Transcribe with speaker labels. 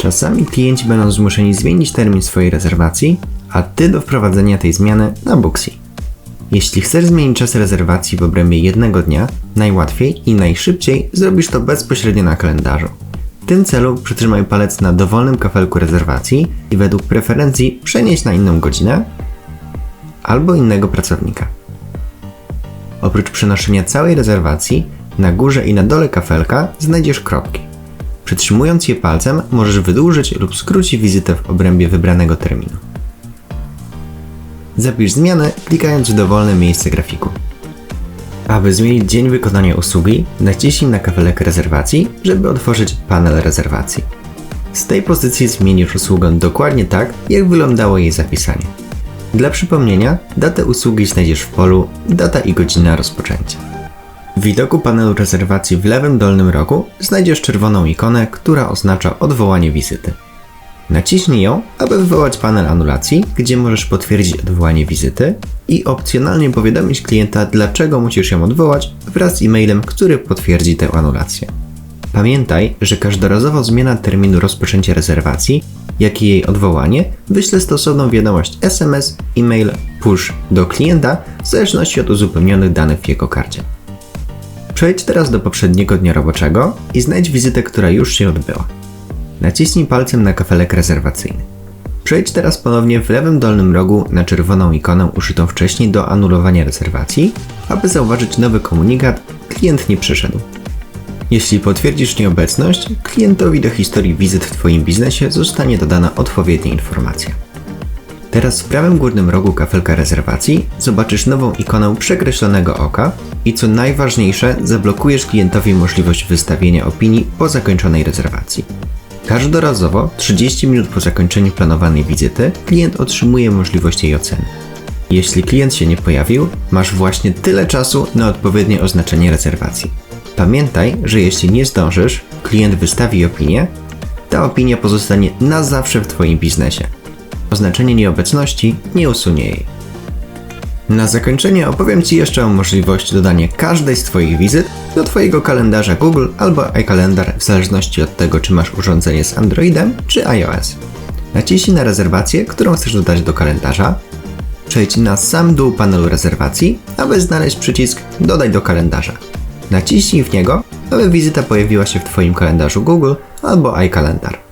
Speaker 1: Czasami klienci będą zmuszeni zmienić termin swojej rezerwacji, a Ty do wprowadzenia tej zmiany na Booksy. Jeśli chcesz zmienić czas rezerwacji w obrębie jednego dnia, najłatwiej i najszybciej zrobisz to bezpośrednio na kalendarzu. W tym celu przytrzymaj palec na dowolnym kafelku rezerwacji i według preferencji przenieś na inną godzinę albo innego pracownika. Oprócz przenoszenia całej rezerwacji, na górze i na dole kafelka znajdziesz kropki. Przytrzymując je palcem, możesz wydłużyć lub skrócić wizytę w obrębie wybranego terminu. Zapisz zmianę klikając w dowolne miejsce grafiku. Aby zmienić dzień wykonania usługi, naciśnij na kafelek rezerwacji, żeby otworzyć panel rezerwacji. Z tej pozycji zmienisz usługę dokładnie tak, jak wyglądało jej zapisanie. Dla przypomnienia, datę usługi znajdziesz w polu Data i godzina rozpoczęcia. W widoku panelu rezerwacji w lewym dolnym rogu znajdziesz czerwoną ikonę, która oznacza odwołanie wizyty. Naciśnij ją, aby wywołać panel anulacji, gdzie możesz potwierdzić odwołanie wizyty i opcjonalnie powiadomić klienta, dlaczego musisz ją odwołać wraz z e-mailem, który potwierdzi tę anulację. Pamiętaj, że każdorazowo zmiana terminu rozpoczęcia rezerwacji, jak i jej odwołanie, wyśle stosowną wiadomość SMS, e-mail, push do klienta w zależności od uzupełnionych danych w jego karcie. Przejdź teraz do poprzedniego dnia roboczego i znajdź wizytę, która już się odbyła. Naciśnij palcem na kafelek rezerwacyjny. Przejdź teraz ponownie w lewym dolnym rogu na czerwoną ikonę uszytą wcześniej do anulowania rezerwacji, aby zauważyć nowy komunikat klient nie przyszedł. Jeśli potwierdzisz nieobecność, klientowi do historii wizyt w Twoim biznesie zostanie dodana odpowiednia informacja. Teraz w prawym górnym rogu kafelka rezerwacji zobaczysz nową ikonę przekreślonego oka i co najważniejsze, zablokujesz klientowi możliwość wystawienia opinii po zakończonej rezerwacji. Każdorazowo, 30 minut po zakończeniu planowanej wizyty, klient otrzymuje możliwość jej oceny. Jeśli klient się nie pojawił, masz właśnie tyle czasu na odpowiednie oznaczenie rezerwacji. Pamiętaj, że jeśli nie zdążysz, klient wystawi opinię, ta opinia pozostanie na zawsze w Twoim biznesie. Oznaczenie nieobecności nie usunie jej. Na zakończenie opowiem Ci jeszcze o możliwości dodania każdej z Twoich wizyt do Twojego kalendarza Google albo iCalendar w zależności od tego, czy masz urządzenie z Androidem czy iOS. Naciśnij na rezerwację, którą chcesz dodać do kalendarza. Przejdź na sam dół panelu rezerwacji, aby znaleźć przycisk Dodaj do kalendarza. Naciśnij w niego, aby wizyta pojawiła się w Twoim kalendarzu Google albo iCalendar.